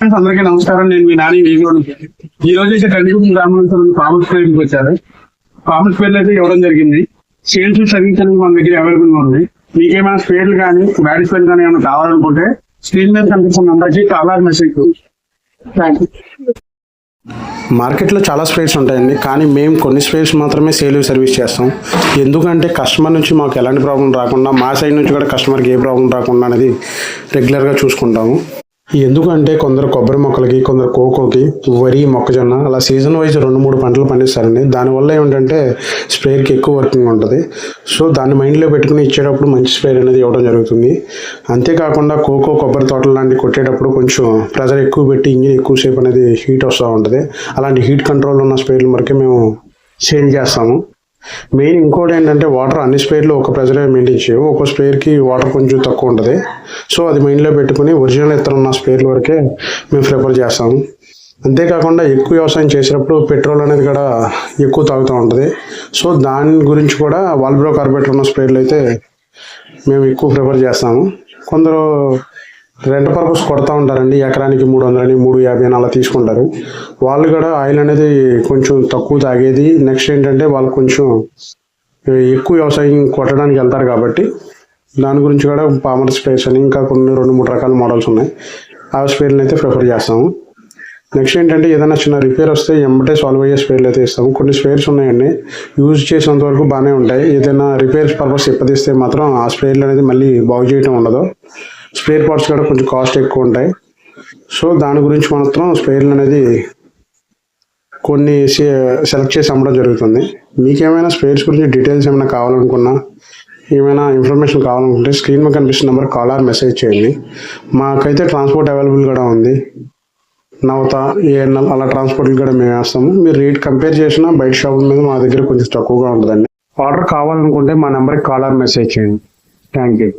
Friends అందరికీ నమస్కారం. నేను మీ నాని వీగోడు ఈ రోజు అయితే కంటిన్యూ గ్రామం ఫార్మర్స్ ఫేర్ వచ్చారు. ఫార్మర్స్ పేర్లు అయితే ఇవ్వడం జరిగింది. సేల్స్ సర్వీస్ అనేది మన దగ్గర అవైలబుల్గా ఉంది. మీకేమైనా స్పేర్లు కానీ బ్యాడ్ స్పేర్ కానీ ఏమైనా కావాలనుకుంటే స్క్రీన్ మీద కనిపిస్తున్న నంబర్కి కాలర్ మెసేజ్ మార్కెట్లో చాలా స్ప్రేస్ ఉంటాయండి. కానీ మేము కొన్ని స్పేర్స్ మాత్రమే సేల్ సర్వీస్ చేస్తాం. ఎందుకంటే కస్టమర్ నుంచి మాకు ఎలాంటి ప్రాబ్లం రాకుండా మా సైడ్ నుంచి కూడా కస్టమర్కి ఏ ప్రాబ్లం రాకుండా అనేది రెగ్యులర్గా చూసుకుంటాము. ఎందుకంటే కొందరు కొబ్బరి మొక్కలకి కొందరు కోకోకి వరి మొక్కజొన్న అలా సీజన్ వైజ్ రెండు మూడు పంటలు పండిస్తారండి. దానివల్ల ఏమిటంటే స్ప్రేకి ఎక్కువ వర్కింగ్ ఉంటుంది. సో దాన్ని మైండ్లో పెట్టుకుని ఇచ్చేటప్పుడు మంచి స్ప్రే అనేది ఇవ్వడం జరుగుతుంది. అంతేకాకుండా కోకో కొబ్బరి తోటలు లాంటివి కొట్టేటప్పుడు కొంచెం ప్రెజర్ ఎక్కువ పెట్టి ఇంజిన్ ఎక్కువసేపు అనేది హీట్ వస్తూ ఉంటుంది. అలాంటి హీట్ కంట్రోల్ ఉన్న స్ప్రేలు వరకే మేము సేల్ చేస్తాము. మెయిన్ ఇంకోటి ఏంటంటే వాటర్ అన్ని స్పేర్లు ఒక ప్రెజరే మెయింటైన్ చేయవు. ఒక స్పేర్కి వాటర్ కొంచెం తక్కువ ఉంటుంది. సో అది మైండ్లో పెట్టుకుని ఒరిజినల్ ఎత్తన ఉన్న స్పేర్ల వరకే మేము ప్రిఫర్ చేస్తాము. అంతేకాకుండా ఎక్కువ వ్యవసాయం చేసినప్పుడు పెట్రోల్ అనేది కూడా ఎక్కువ తాగుతూ ఉంటుంది. సో దాని గురించి కూడా వాల్బ్రో కార్బెటర్ ఉన్న స్ప్రేలు అయితే మేము ఎక్కువ ప్రిఫర్ చేస్తాము. కొందరు రెంట్ పర్పస్ కొడతా ఉంటారండి. ఎకరానికి మూడు వందలని మూడు యాభై అని అలా తీసుకుంటారు. వాళ్ళు కూడా ఆయిల్ అనేది కొంచెం తక్కువ తాగేది. నెక్స్ట్ ఏంటంటే వాళ్ళు కొంచెం ఎక్కువ వ్యవసాయం కొట్టడానికి వెళ్తారు కాబట్టి దాని గురించి కూడా పామర్ స్పేస్ అని ఇంకా కొన్ని రెండు మూడు రకాల మోడల్స్ ఉన్నాయి. ఆ స్పేర్లను అయితే ప్రిఫర్ చేస్తాము. నెక్స్ట్ ఏంటంటే ఏదైనా చిన్న రిపేర్ వస్తే ఎంబటే సాల్వ్ అయ్యే స్పేర్లు అయితే ఇస్తాము కొన్ని స్పేర్స్ ఉన్నాయండి. యూజ్ చేసినంత వరకు బాగానే ఉంటాయి. ఏదైనా రిపేర్ పర్పస్ ఇప్పదిస్తే మాత్రం ఆ స్పేర్లు అనేది మళ్ళీ బాగు చేయడం ఉండదు. స్పేర్ పార్ట్స్ కూడా కొంచెం కాస్ట్ ఎక్కువ ఉంటాయి. సో దాని గురించి మాత్రం స్పేర్లు అనేది కొన్ని సెలెక్ట్ చేసి అమ్మడం జరుగుతుంది. మీకేమైనా స్పేర్స్ గురించి డీటెయిల్స్ ఏమైనా కావాలనుకున్నా ఏమైనా ఇన్ఫర్మేషన్ కావాలనుకుంటే స్క్రీన్ మీద కనిపిస్తున్న నెంబర్ కాల్ ఆర్ మెసేజ్ చేయండి. మాకైతే ట్రాన్స్పోర్ట్ అవైలబుల్ కూడా ఉంది. నవత ఏఎన్ఎల్ అలా ట్రాన్స్పోర్ట్లు కూడా మేము వేస్తాము. మీరు రేట్ కంపేర్ చేసినా బయట షాపుల మీద మా దగ్గర కొంచెం తక్కువగా ఉంటుందండి. ఆర్డర్ కావాలనుకుంటే మా నెంబర్కి కాల్ ఆర్ మెసేజ్ చేయండి. Thank you